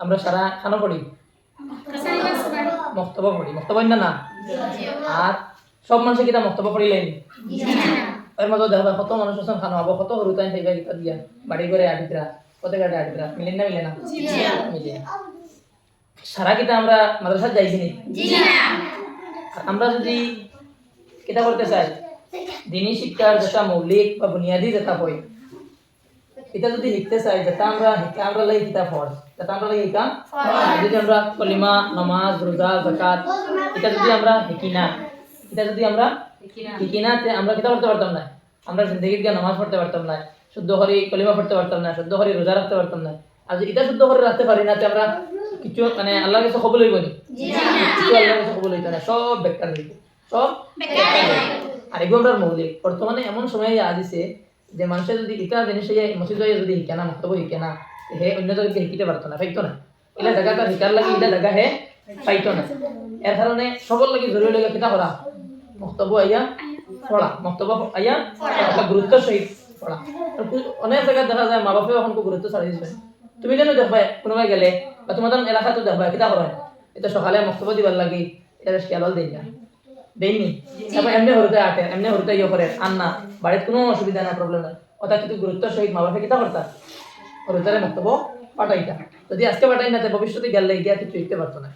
আমরা সারা খানো পড়ি? মক্তবা পড়ি। মক্তবা না না? আর সব মানুষে কিতা মক্তবা পড়িলেন? এর মধ্যে দেখা কত মানুষ আছেন খানো হব কত সরু টাইম থাকবে কিতা দিয়া। বাড়ি করে আডিতরা কত গাড়ি আডিতরা মিলেন না মিলে না? মিলে। সারা কিতা আমরা মাদ্রাসা যাইছি নি? আমরা যদি কিতা করতে চাই? দিনী শিক্ষার যেটা মৌলিক বা বুনিয়াদী যেটা বই এটা যদি শিখতে চাই যেটা আমরা আমরা লাগে কিতা ফর যেটা আমরা লাগে শিকা যদি আমরা কলিমা নামাজ রোজা জাকাত এটা যদি আমরা শিকি না এটা যদি আমরা শিকি না। আমরা কিতা করতে পারতাম না আমরা জিন্দগির গিয়ে নামাজ পড়তে পারতাম না শুদ্ধ করে কলিমা পড়তে পারতাম না শুদ্ধ করে রোজা রাখতে পারতাম না আর যদি এটা শুদ্ধ করে রাখতে পারি না আমরা কিছু মানে আল্লাহর কাছে কবুল হইব নি? কিছু আল্লাহর কাছে কবুল হইতো না সব বেকার হইব সব বেকার আর এগুলো আমরা মৌলিক। বর্তমানে এমন সময় আসিছে যে মানুষের যদি ইটা জিনিস মসজিদ যদি শিখে না মক্তব্য শিখে না, হে অন্য জায়গাকে শিখিতে পারতো না, পাইতো না। এলা জায়গা তার শিকার লাগে এটা জায়গা হে পাইতো না। এর কারণে সবর লাগে জরুরি লাগে কিতা করা মক্তব্য আইয়া পড়া মক্তব্য আইয়া গুরুত্ব সহিত পড়া অনেক জায়গায় দেখা যায় মা বাপে এখন গুরুত্ব ছাড়ি দিচ্ছে তুমি যেন দেখবে কোনোবাই গেলে বা তোমাদের এলাকাতে দেখবে কিতা করা এটা সকালে মক্তব্য দিবার লাগি এটা খেয়াল দিন না দেয়নি তারপর এমনি হরতে আটে এমনি হরতে ইয়ে করে আর না বাড়িতে কোনো অসুবিধা না প্রবলেম নাই। ওটা কিন্তু গুরুত্ব সহিত মা বাপে কিতা করতা। হরতারে মক্তব্য পাঠাইতা। যদি আজকে পাঠাই না ভবিষ্যতে গেলে গিয়া কিছু শিখতে পারতো না।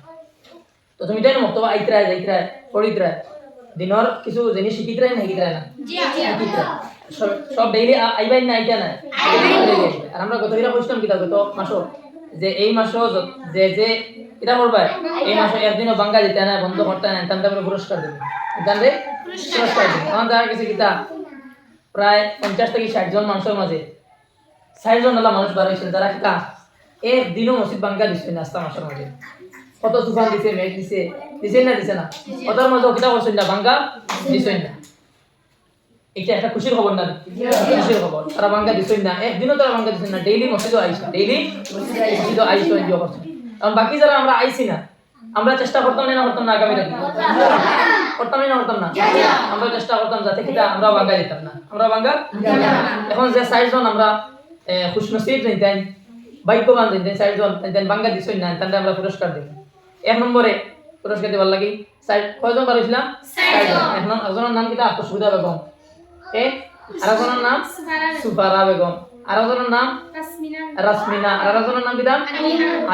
তো তুমি তাই না মক্তব্য আইতরায় যাইতরায় পড়িতরায় দিনর কিছু জিনিস শিখিতরায় না শিখিতরায় না। সব- সব ডেইলি আইবাই না আইতা না? আর আমরা গত হিরা কইছিলাম কিতা গত মাসো যে এই মাসও যে যে কিতা করবা এই মাসে একদিনও বাঙ্গা দিতে না বন্ধ করতে না তান্তে আমরা পুরস্কার দেব। তান্তে পুরস্কার দেব। আমার দেখা গেছে কিতা? প্রায় পঞ্চাশ থেকে ষাট জন মানুষের মাঝে। ষাট জন হলা মানুষ বার হয়েছিল যারা কিতা? একদিনও মসজিদ বাঙ্গা দিচ্ছে না আস্তা মাসের মাঝে। কত তুফান দিছে মেঘ দিছে দিছে না দিছে না? ওটার মাঝে কিতা করছেন না বাঙ্গা দিছেন না। এটা একটা খুশির খবর না খুশির খবর। তারা বাঙ্গা দিছেন না। একদিনও তারা বাঙ্গা দিছেন না। ডেইলি মসজিদও আইসা ডেইলি মসজিদও আইসো। এনজয় করছেন কারণ বাকি যারা আমরা আইছি না আমরা চেষ্টা করতাম না করতাম না আগামী দিনে করতাম না করতাম না। আমরা চেষ্টা করতাম যাতে কিটা আমরা বাঙ্গা দিতাম না। আমরা বাঙ্গা এখন যে চারজন আমরা খুশনসিব নিতেন ভাগ্যবান নিতেন চারজন নিতেন বাঙ্গা দিছেন না তাহলে আমরা পুরস্কার দেব এক নম্বরে পুরস্কার দেবার লাগি চার কয়জন পারিছিলাম চারজন এখন একজনের নাম কিটা আত্মসুবিধা বেগম। এ আরেকজনের নাম? সুফারা বেগম। আরেকজনের নাম? রাসমিনা আর আরেকজনের নাম কিটা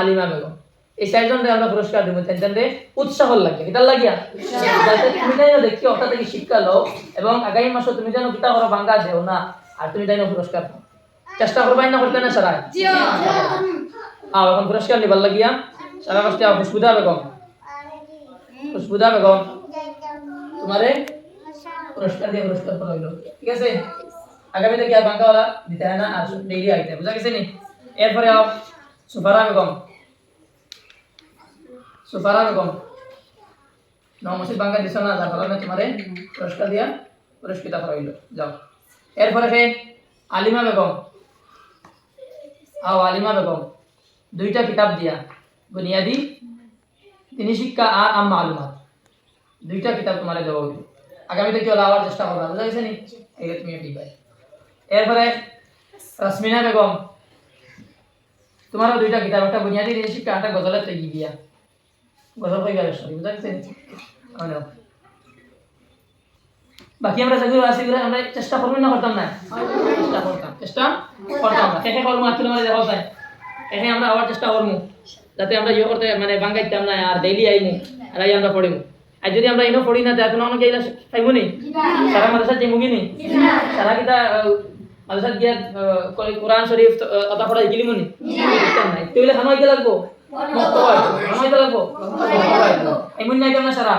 আলিমা বেগম। এই চারজন আমরা পুরস্কার দিব তেনতে উৎসাহ লাগে। এটা লাগিয়া। যাতে তুমি যেন দেখি ওটা থেকে শিক্ষা লও এবং আগামী মাসে তুমি যেন কিতা করো বাঙ্গা দেও না আর তুমি যেন পুরস্কার পাও চেষ্টা করবাই না করতে না সারাই? আও এখন পুরস্কার নিবার লাগিয়া। সারা কষ্টে আও খুশবুদা বেগম। খুশবুদা বেগম তোমারে পুরস্কার দিয়ে পুরস্কার করা ঠিক আছে? আগামী থেকে আর বাঙ্কাওয়ালা দিতে হয় না? আর ডেইলি আইতে বুঝা গেছে নি? এরপরে আও সুফারা বেগম সুফারা বেগম নমসিদ বাঙ্গা দিছ না, যার কারণে তোমারে পুরস্কার দিয়া পুরস্কৃত করা হইল। যাও। এরপরে ফে আলিমা বেগম। আও আলিমা বেগম। দুইটা কিতাব দিয়া, বুনিয়াদি, তিনি শিক্ষা আর আম মালুমাত দুইটা কিতাব তোমারে দেওয়া হইল। আগামীতে কি হলো আবার চেষ্টা করবা, বুঝা গেছে নি? এই তুমি ঠিক পাই এরপরে রশ্মিনা বেগম তোমারও দুইটা কিতাব একটা বুনিয়াদি দিনী শিক্ষা একটা গজলের তৈরি দিয়া। গজল হয়ে গেল সরি। বাকি আমরা যেগুলো আছে এগুলো আমরা চেষ্টা করব না করতাম না? চেষ্টা করতাম চেষ্টা করতাম না। করব আসলে মানে দেখা যায়। আমরা আবার চেষ্টা করব যাতে আমরা ইয়ে করতে মানে বাঙ্গাইতাম না আর ডেইলি আইমু আর আই আমরা পড়িমু। আর যদি আমরা ইনো পড়ি না তার কোনো অনেকে খাইবো নি? সারা মাদ্রাসা নি। সারা কিতা মাদ্রাসা গিয়া কই কোরআন শরীফ কথা পড়া শিকিলিমু মনি? শিখতাম না এগুলো খানো হইতে লাগবো? খানো হইতে লাগবো? এমন নাই কেমন সারা